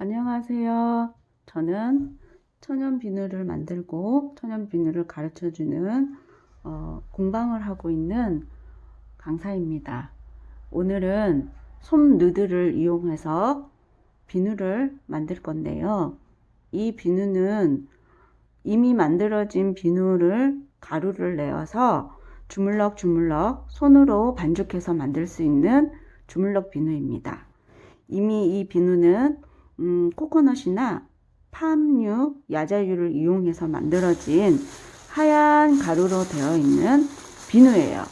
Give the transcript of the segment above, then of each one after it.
안녕하세요. 저는 천연 비누를 만들고 천연 비누를 가르쳐 주는 어, 공방을 하고 있는 강사입니다. 오늘은 솜 누드를 이용해서 비누를 만들 건데요. 이 비누는 이미 만들어진 비누를 가루를 내어서 주물럭 주물럭 손으로 반죽해서 만들 수 있는 주물럭 비누입니다. 이미 이 비누는 음, 코코넛이나 팜유, 야자유를 이용해서 만들어진 하얀 가루로 되어 있는 비누예요.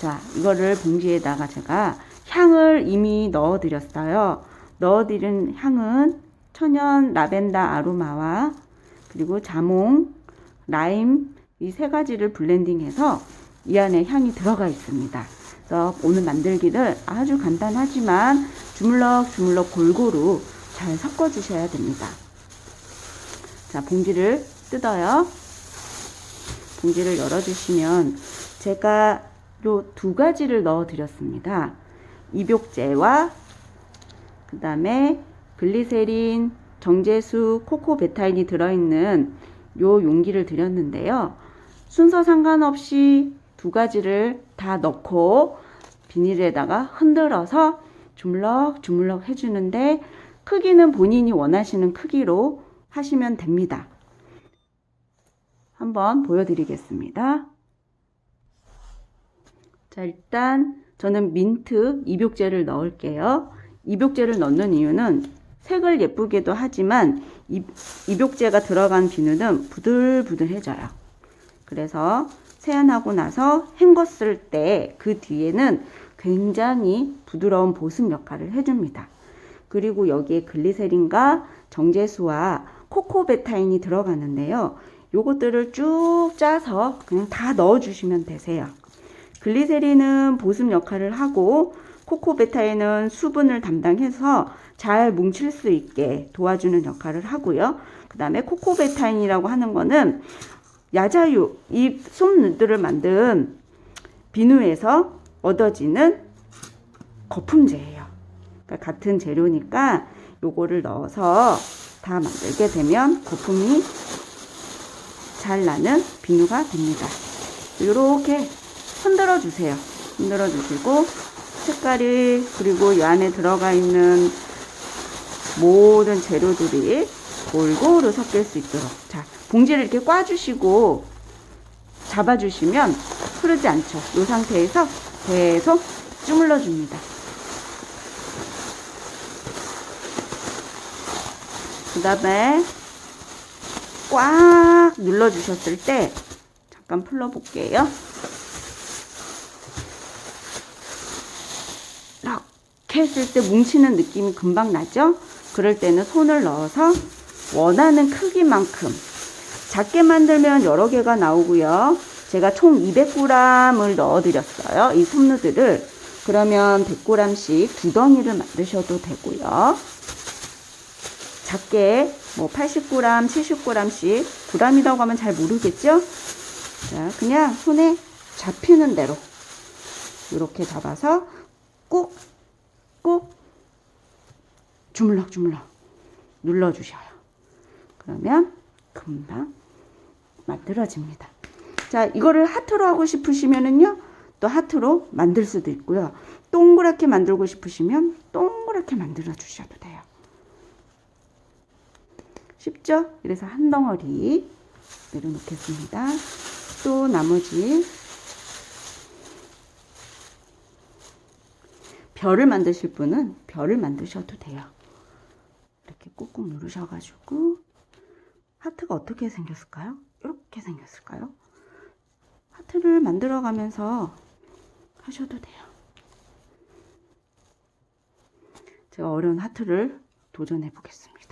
자, 이거를 봉지에다가 제가 향을 이미 넣어 드렸어요. 넣어 드린 향은 천연 라벤더 아로마와 그리고 자몽, 라임 이 세 가지를 블렌딩해서 이 안에 향이 들어가 있습니다. 그래서 오늘 만들기를 아주 간단하지만 주물럭 주물럭 골고루 잘 섞어 주셔야 됩니다. 자, 봉지를 뜯어요. 봉지를 열어 주시면 제가 요 두 가지를 넣어 드렸습니다. 입욕제와 그 다음에 글리세린, 정제수, 코코베타인이 들어 있는 요 용기를 드렸는데요. 순서 상관없이 두 가지를 다 넣고 비닐에다가 흔들어서 주물럭 주물럭 해주는데 크기는 본인이 원하시는 크기로 하시면 됩니다. 한번 보여드리겠습니다. 자, 일단 저는 민트 입욕제를 넣을게요. 입욕제를 넣는 이유는 색을 예쁘게도 하지만 입, 입욕제가 들어간 비누는 부들부들해져요. 그래서 세안하고 나서 헹궜을 때 그 뒤에는 굉장히 부드러운 보습 역할을 해줍니다. 그리고 여기에 글리세린과 정제수와 코코베타인이 들어가는데요. 요것들을 쭉 짜서 그냥 다 넣어주시면 되세요. 글리세린은 보습 역할을 하고 코코베타인은 수분을 담당해서 잘 뭉칠 수 있게 도와주는 역할을 하고요. 그 다음에 코코베타인이라고 하는 거는 야자유, 이 솜누드를 만든 비누에서 얻어지는 거품제예요. 그러니까 같은 재료니까 요거를 넣어서 다 만들게 되면 거품이 잘 나는 비누가 됩니다. 이렇게 흔들어 주세요. 흔들어 주시고 색깔이 그리고 이 안에 들어가 있는 모든 재료들이 골고루 섞일 수 있도록 자 봉지를 이렇게 꽈주시고 잡아주시면 흐르지 않죠. 이 상태에서 계속 주물러 줍니다. 그 다음에 꽉 눌러주셨을 때 잠깐 풀러볼게요. 이렇게 했을 때 뭉치는 느낌이 금방 나죠? 그럴 때는 손을 넣어서 원하는 크기만큼 작게 만들면 여러 개가 나오고요. 제가 총 200g을 넣어 드렸어요. 이 솜누들을 그러면 100g씩 두 덩이를 만드셔도 되고요. 작게 뭐 80g, 70g씩 g이라고 하면 잘 모르겠죠? 자, 그냥 손에 잡히는 대로 이렇게 잡아서 꾹, 꾹 주물럭 주물럭 눌러주셔요. 그러면 금방 만들어집니다. 자, 이거를 하트로 하고 싶으시면은요, 또 하트로 만들 수도 있고요. 동그랗게 만들고 싶으시면 동그랗게 만들어 주셔도 돼요. 쉽죠? 그래서 한 덩어리 내려놓겠습니다. 또 나머지 별을 만드실 분은 별을 만드셔도 돼요. 이렇게 꾹꾹 누르셔가지고 하트가 어떻게 생겼을까요? 이렇게 생겼을까요? 하트를 만들어 가면서 하셔도 돼요. 제가 어려운 하트를 도전해 보겠습니다.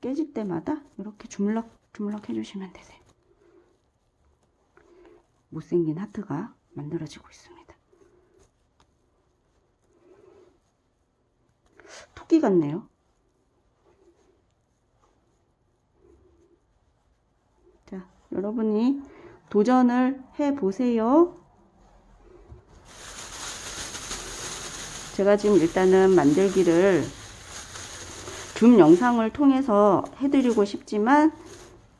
깨질 때마다 이렇게 주물럭 주물럭 해주시면 되세요. 못생긴 하트가 만들어지고 있습니다. 토끼 같네요. 자, 여러분이 도전을 해 보세요. 제가 지금 일단은 만들기를 줌 영상을 통해서 해드리고 싶지만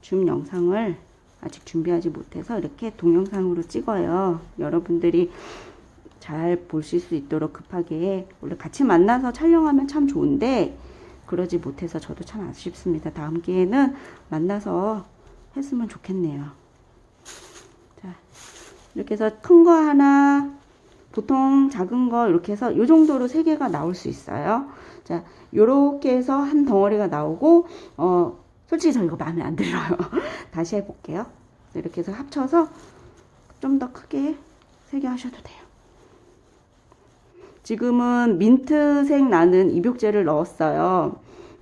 줌 영상을 아직 준비하지 못해서 이렇게 동영상으로 찍어요. 여러분들이 잘 보실 수 있도록 급하게 원래 같이 만나서 촬영하면 참 좋은데 그러지 못해서 저도 참 아쉽습니다. 다음 기회는 만나서 했으면 좋겠네요. 자, 이렇게 해서 큰 거 하나, 보통 작은 거 이렇게 해서 이 정도로 세 개가 나올 수 있어요. 자, 요렇게 해서 한 덩어리가 나오고, 어, 솔직히 저 이거 마음에 안 들어요. 다시 해 볼게요. 이렇게 해서 합쳐서 좀 더 크게 세개 하셔도 돼요. 지금은 민트색 나는 입욕제를 넣었어요.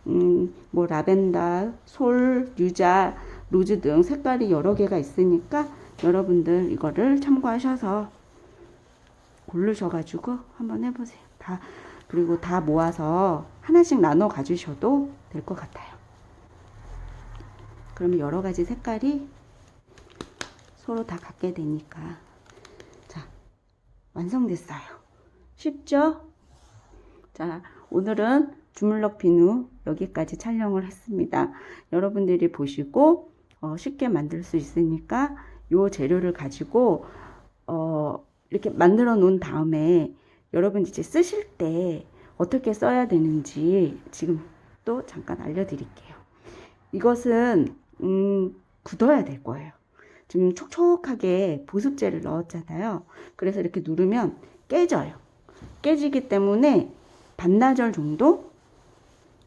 음, 뭐 라벤더, 솔, 유자, 로즈 등 색깔이 여러 개가 있으니까 여러분들 이거를 참고하셔서 고르셔가지고 한번 해보세요. 다 그리고 다 모아서 하나씩 나눠 가주셔도 될 것 같아요. 그러면 여러 가지 색깔이 서로 다 갖게 되니까 자 완성됐어요. 쉽죠? 자 오늘은 주물럭 비누 여기까지 촬영을 했습니다. 여러분들이 보시고 어, 쉽게 만들 수 있으니까 요 재료를 가지고 어, 이렇게 만들어 놓은 다음에 여러분 이제 쓰실 때 어떻게 써야 되는지 지금 또 잠깐 알려드릴게요. 이것은 음, 굳어야 될 거예요. 지금 촉촉하게 보습제를 넣었잖아요. 그래서 이렇게 누르면 깨져요. 깨지기 때문에 반나절 정도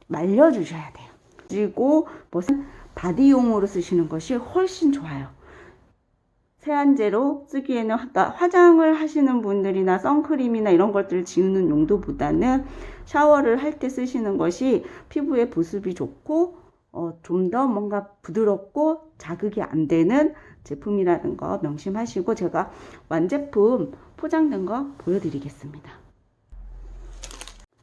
말려주셔야 돼요. 그리고 무슨 바디용으로 쓰시는 것이 훨씬 좋아요. 세안제로 쓰기에는 아까 화장을 하시는 분들이나 선크림이나 이런 것들을 지우는 용도보다는 샤워를 할 때 쓰시는 것이 피부에 보습이 좋고 어, 좀 더 뭔가 부드럽고 자극이 안 되는 제품이라는 거 명심하시고 제가 완제품 포장된 거 보여드리겠습니다.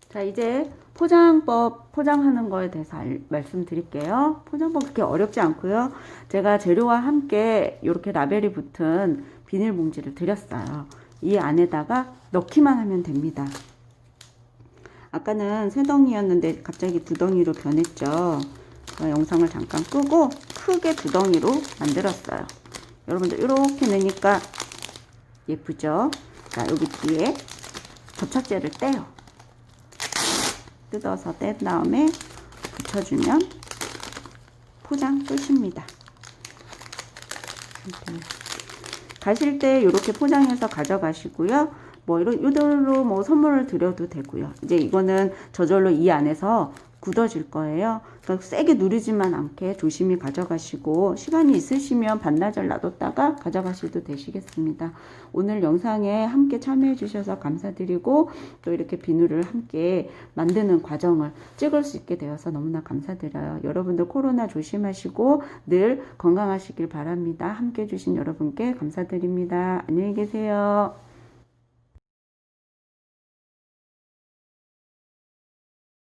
자 이제 포장법 포장하는 거에 대해서 알, 말씀드릴게요. 포장법 그렇게 어렵지 않고요. 제가 재료와 함께 이렇게 라벨이 붙은 비닐봉지를 드렸어요. 이 안에다가 넣기만 하면 됩니다. 아까는 세 덩이였는데 갑자기 두 덩이로 변했죠. 제가 영상을 잠깐 끄고 크게 두 덩이로 만들었어요. 여러분들 이렇게 넣으니까 예쁘죠? 자 여기 뒤에 접착제를 떼요 뜯어서 뗀 다음에 붙여주면 포장 끝입니다. 가실 때 이렇게 포장해서 가져가시고요. 뭐 이런 이대로 뭐 선물을 드려도 되고요. 이제 이거는 저절로 이 안에서 굳어질 거예요. 그러니까 세게 누르지만 않게 조심히 가져가시고 시간이 있으시면 반나절 놔뒀다가 가져가셔도 되시겠습니다. 오늘 영상에 함께 참여해 주셔서 감사드리고 또 이렇게 비누를 함께 만드는 과정을 찍을 수 있게 되어서 너무나 감사드려요. 여러분들 코로나 조심하시고 늘 건강하시길 바랍니다. 함께 해주신 여러분께 감사드립니다. 안녕히 계세요.